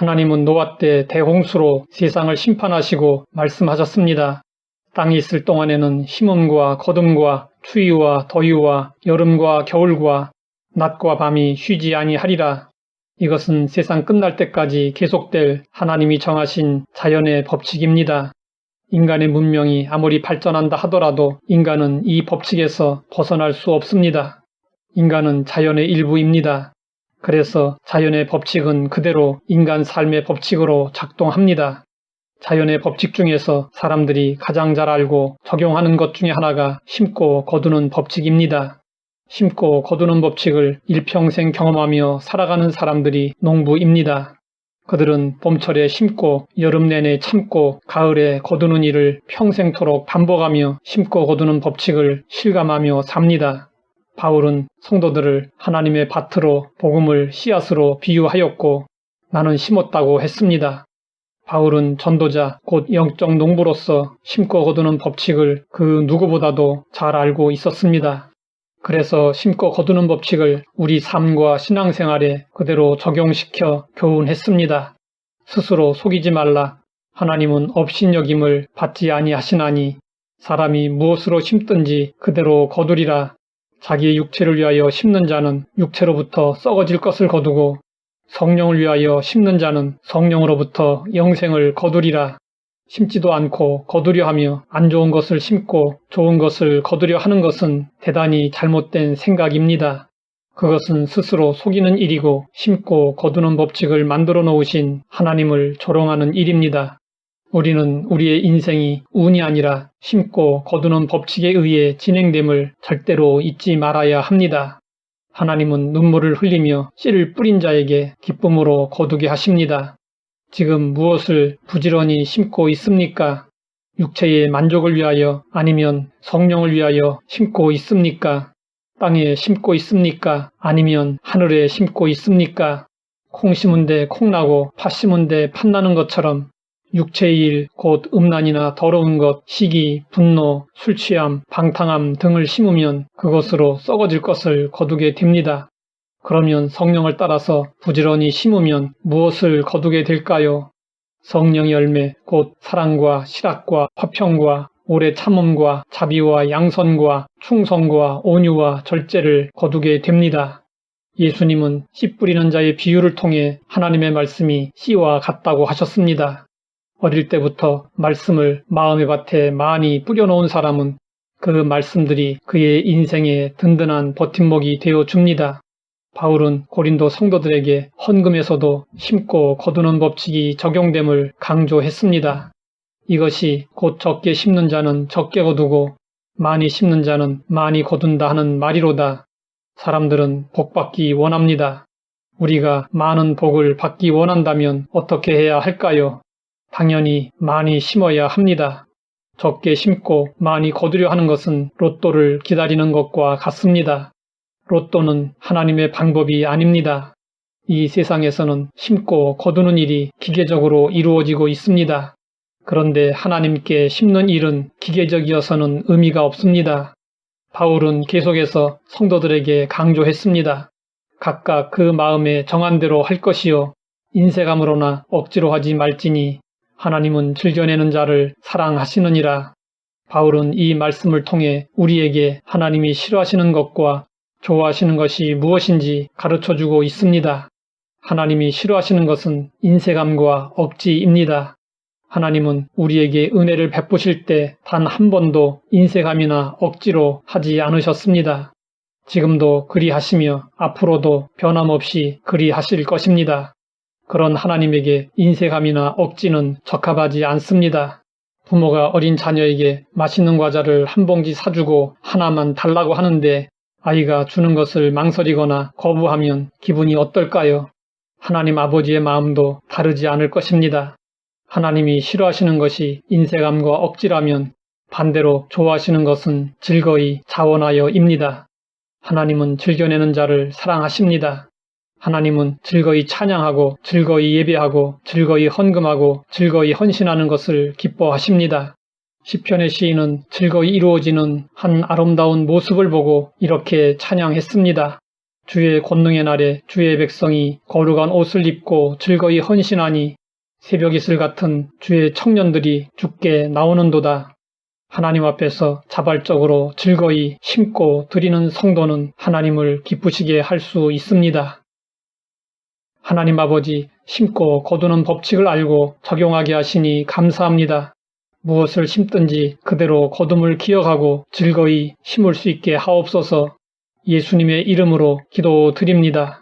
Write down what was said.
하나님은 노아 때 대홍수로 세상을 심판하시고 말씀하셨습니다. 땅이 있을 동안에는 심음과 거둠과 추위와 더위와 여름과 겨울과 낮과 밤이 쉬지 아니하리라. 이것은 세상 끝날 때까지 계속될 하나님이 정하신 자연의 법칙입니다. 인간의 문명이 아무리 발전한다 하더라도 인간은 이 법칙에서 벗어날 수 없습니다. 인간은 자연의 일부입니다. 그래서 자연의 법칙은 그대로 인간 삶의 법칙으로 작동합니다. 자연의 법칙 중에서 사람들이 가장 잘 알고 적용하는 것 중에 하나가 심고 거두는 법칙입니다. 심고 거두는 법칙을 일평생 경험하며 살아가는 사람들이 농부입니다. 그들은 봄철에 심고 여름 내내 참고 가을에 거두는 일을 평생토록 반복하며 심고 거두는 법칙을 실감하며 삽니다. 바울은 성도들을 하나님의 밭으로 복음을 씨앗으로 비유하였고 나는 심었다고 했습니다. 바울은 전도자 곧 영적 농부로서 심고 거두는 법칙을 그 누구보다도 잘 알고 있었습니다. 그래서 심고 거두는 법칙을 우리 삶과 신앙생활에 그대로 적용시켜 교훈했습니다. 스스로 속이지 말라. 하나님은 업신여김을 받지 아니하시나니 사람이 무엇으로 심든지 그대로 거두리라. 자기의 육체를 위하여 심는 자는 육체로부터 썩어질 것을 거두고 성령을 위하여 심는 자는 성령으로부터 영생을 거두리라. 심지도 않고 거두려 하며 안 좋은 것을 심고 좋은 것을 거두려 하는 것은 대단히 잘못된 생각입니다. 그것은 스스로 속이는 일이고 심고 거두는 법칙을 만들어 놓으신 하나님을 조롱하는 일입니다. 우리는 우리의 인생이 운이 아니라 심고 거두는 법칙에 의해 진행됨을 절대로 잊지 말아야 합니다. 하나님은 눈물을 흘리며 씨를 뿌린 자에게 기쁨으로 거두게 하십니다. 지금 무엇을 부지런히 심고 있습니까? 육체의 만족을 위하여 아니면 성령을 위하여 심고 있습니까? 땅에 심고 있습니까? 아니면 하늘에 심고 있습니까? 콩 심은 데 콩 나고 팥 심은 데 팥 나는 것처럼 육체의 일, 곧 음란이나 더러운 것, 시기, 분노, 술 취함, 방탕함 등을 심으면 그것으로 썩어질 것을 거두게 됩니다. 그러면 성령을 따라서 부지런히 심으면 무엇을 거두게 될까요? 성령의 열매, 곧 사랑과 실학과 화평과 오래 참음과 자비와 양선과 충성과 온유와 절제를 거두게 됩니다. 예수님은 씨 뿌리는 자의 비유를 통해 하나님의 말씀이 씨와 같다고 하셨습니다. 어릴 때부터 말씀을 마음의 밭에 많이 뿌려놓은 사람은 그 말씀들이 그의 인생에 든든한 버팀목이 되어 줍니다. 바울은 고린도 성도들에게 헌금에서도 심고 거두는 법칙이 적용됨을 강조했습니다. 이것이 곧 적게 심는 자는 적게 거두고 많이 심는 자는 많이 거둔다 하는 말이로다. 사람들은 복 받기 원합니다. 우리가 많은 복을 받기 원한다면 어떻게 해야 할까요? 당연히 많이 심어야 합니다. 적게 심고 많이 거두려 하는 것은 로또를 기다리는 것과 같습니다. 로또는 하나님의 방법이 아닙니다. 이 세상에서는 심고 거두는 일이 기계적으로 이루어지고 있습니다. 그런데 하나님께 심는 일은 기계적이어서는 의미가 없습니다. 바울은 계속해서 성도들에게 강조했습니다. 각각 그 마음에 정한 대로 할 것이요. 인색함으로나 억지로 하지 말지니 하나님은 즐겨내는 자를 사랑하시느니라. 바울은 이 말씀을 통해 우리에게 하나님이 싫어하시는 것과 좋아하시는 것이 무엇인지 가르쳐 주고 있습니다. 하나님이 싫어하시는 것은 인색함과 억지입니다. 하나님은 우리에게 은혜를 베푸실 때 단 한 번도 인색함이나 억지로 하지 않으셨습니다. 지금도 그리 하시며 앞으로도 변함없이 그리 하실 것입니다. 그런 하나님에게 인색함이나 억지는 적합하지 않습니다. 부모가 어린 자녀에게 맛있는 과자를 한 봉지 사주고 하나만 달라고 하는데 아이가 주는 것을 망설이거나 거부하면 기분이 어떨까요? 하나님 아버지의 마음도 다르지 않을 것입니다. 하나님이 싫어하시는 것이 인색함과 억지라면 반대로 좋아하시는 것은 즐거이 자원하여입니다. 하나님은 즐겨내는 자를 사랑하십니다. 하나님은 즐거이 찬양하고 즐거이 예배하고 즐거이 헌금하고 즐거이 헌신하는 것을 기뻐하십니다. 시편의 시인은 즐거이 이루어지는 한 아름다운 모습을 보고 이렇게 찬양했습니다. 주의 권능의 날에 주의 백성이 거룩한 옷을 입고 즐거이 헌신하니 새벽 이슬 같은 주의 청년들이 죽게 나오는도다. 하나님 앞에서 자발적으로 즐거이 심고 드리는 성도는 하나님을 기쁘시게 할 수 있습니다. 하나님 아버지 심고 거두는 법칙을 알고 적용하게 하시니 감사합니다. 무엇을 심든지 그대로 거둠을 기억하고 즐거이 심을 수 있게 하옵소서 예수님의 이름으로 기도드립니다.